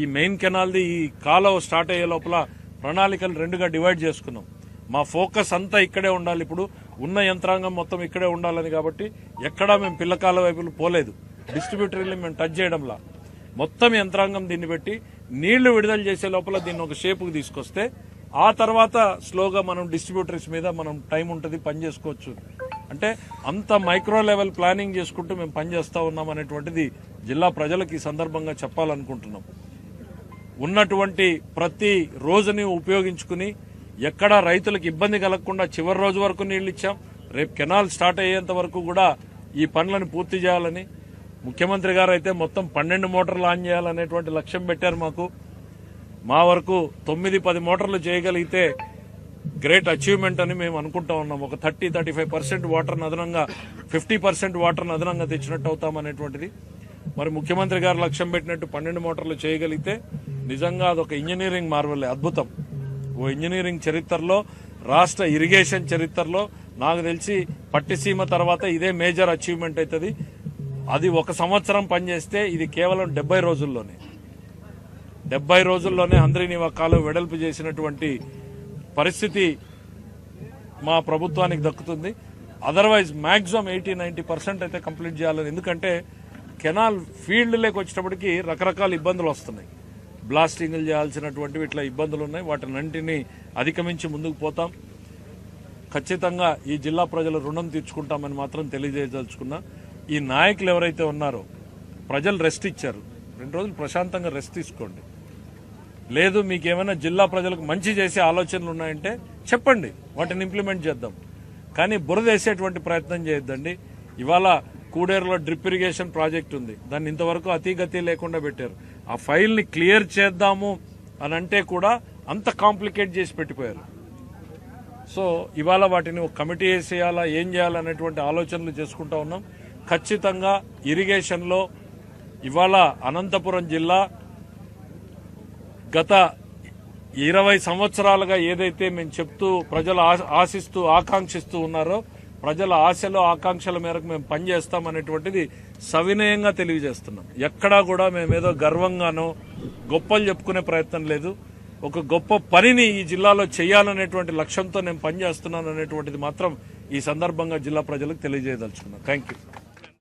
ఈ మెయిన్ కెనాల్ది ఈ కాలువ స్టార్ట్ అయ్యే లోపల ప్రణాళికలు రెండుగా డివైడ్ చేసుకున్నాం. మా ఫోకస్ అంతా ఇక్కడే ఉండాలి ఇప్పుడు. ఉన్న యంత్రాంగం మొత్తం ఇక్కడే ఉండాలని కాబట్టి ఎక్కడా మేము పిల్లకాల వైపులు పోలేదు. డిస్ట్రిబ్యూటర్లు మేము టచ్ చేయడంలా. మొత్తం యంత్రాంగం దీన్ని పెట్టి నీళ్ళు విడుదల చేసే లోపల దీన్ని ఒక షేపుకి తీసుకొస్తే ఆ తర్వాత స్లోగా మనం డిస్ట్రిబ్యూటర్స్ మీద మనం టైం ఉంటుంది పని చేసుకోవచ్చు. అంటే అంత మైక్రో లెవెల్ ప్లానింగ్ చేసుకుంటూ మేము పనిచేస్తూ ఉన్నాం అనేటువంటిది జిల్లా ప్రజలకు ఈ సందర్భంగా చెప్పాలనుకుంటున్నాం. ఉన్నటువంటి ప్రతి రోజుని ఉపయోగించుకుని ఎక్కడా రైతులకు ఇబ్బంది కలగకుండా చివరి రోజు వరకు నీళ్ళు ఇచ్చాం. రేపు కెనాల్ స్టార్ట్ అయ్యేంత వరకు కూడా ఈ పనులను పూర్తి చేయాలని ముఖ్యమంత్రి గారు అయితే మొత్తం పన్నెండు మోటార్లు ఆన్ చేయాలనేటువంటి లక్ష్యం పెట్టారు మాకు. మా వరకు తొమ్మిది పది మోటార్లు చేయగలిగితే గ్రేట్ అచీవ్మెంట్ అని మేము అనుకుంటా ఉన్నాం. ఒక థర్టీ థర్టీ ఫైవ్ పర్సెంట్ వాటర్ను అదనంగా ఫిఫ్టీ పర్సెంట్ వాటర్ను అదనంగా తెచ్చినట్టు అవుతామనేటువంటిది. మరి ముఖ్యమంత్రి గారు లక్ష్యం పెట్టినట్టు పన్నెండు మోటార్లు చేయగలిగితే నిజంగా అదొక ఇంజనీరింగ్ మార్వలే అద్భుతం. ఓ ఇంజనీరింగ్ చరిత్రలో రాష్ట్ర ఇరిగేషన్ చరిత్రలో నాకు తెలిసి పట్టిసీమ తర్వాత ఇదే మేజర్ అచీవ్మెంట్ అవుతుంది అది ఒక సంవత్సరం పనిచేస్తే ఇది కేవలం డెబ్బై రోజుల్లోనే. డెబ్బై రోజుల్లోనే అందరినీ కాలం వెడల్పు చేసినటువంటి పరిస్థితి మా ప్రభుత్వానికి దక్కుతుంది. Otherwise maximum eighty ninety percent అయితే కంప్లీట్ చేయాలని. ఎందుకంటే కెనాల్ ఫీల్డ్లోకి వచ్చేటప్పటికి రకరకాల ఇబ్బందులు వస్తున్నాయి. బ్లాస్టింగ్లు చేయాల్సినటువంటివి ఇట్లా ఇబ్బందులు ఉన్నాయి వాటినంటిని అధిగమించి ముందుకు పోతాం. ఖచ్చితంగా ఈ జిల్లా ప్రజల రుణం తీర్చుకుంటామని మాత్రం తెలియజేయదలుచుకున్నా. ఈ నాయకులు ఎవరైతే ఉన్నారో ప్రజలు రెస్ట్ ఇచ్చారు. రెండు రోజులు ప్రశాంతంగా రెస్ట్ తీసుకోండి. లేదు మీకు ఏమైనా జిల్లా ప్రజలకు మంచి చేసే ఆలోచనలు ఉన్నాయంటే చెప్పండి. వాటిని ఇంప్లిమెంట్ చేద్దాం. కానీ బురద వేసేటువంటి ప్రయత్నం చేయొద్దండి. ఇవాళ కూడేరులో డ్రిప్ ఇరిగేషన్ ప్రాజెక్ట్ ఉంది. దాన్ని ఇంతవరకు అతిగతి లేకుండా పెట్టారు. ఆ ఫైల్ని క్లియర్ చేద్దాము అని అంటే కూడా అంత కాంప్లికేట్ చేసి పెట్టిపోయారు. సో ఇవాళ వాటిని ఒక కమిటీ వేసేయాలా ఏం చేయాలనేటువంటి ఆలోచనలు చేసుకుంటా ఉన్నాం. ఖచ్చితంగా ఇరిగేషన్లో ఇవాళ అనంతపురం జిల్లా గత ఇరవై సంవత్సరాలుగా ఏదైతే మేము చెప్తూ ప్రజలు ఆశిస్తూ ఆకాంక్షిస్తూ ఉన్నారో ప్రజల ఆశలు ఆకాంక్షల మేరకు మేము పనిచేస్తామనేటువంటిది సవినయంగా తెలియజేస్తున్నాం. ఎక్కడా కూడా మేమేదో గర్వంగానో గొప్పలు చెప్పుకునే ప్రయత్నం లేదు. ఒక గొప్ప పనిని ఈ జిల్లాలో చేయాలనేటువంటి లక్ష్యంతో నేను పనిచేస్తున్నాను అనేటువంటిది మాత్రం ఈ సందర్భంగా జిల్లా ప్రజలకు తెలియజేయదలుచుకున్నాను. Thank you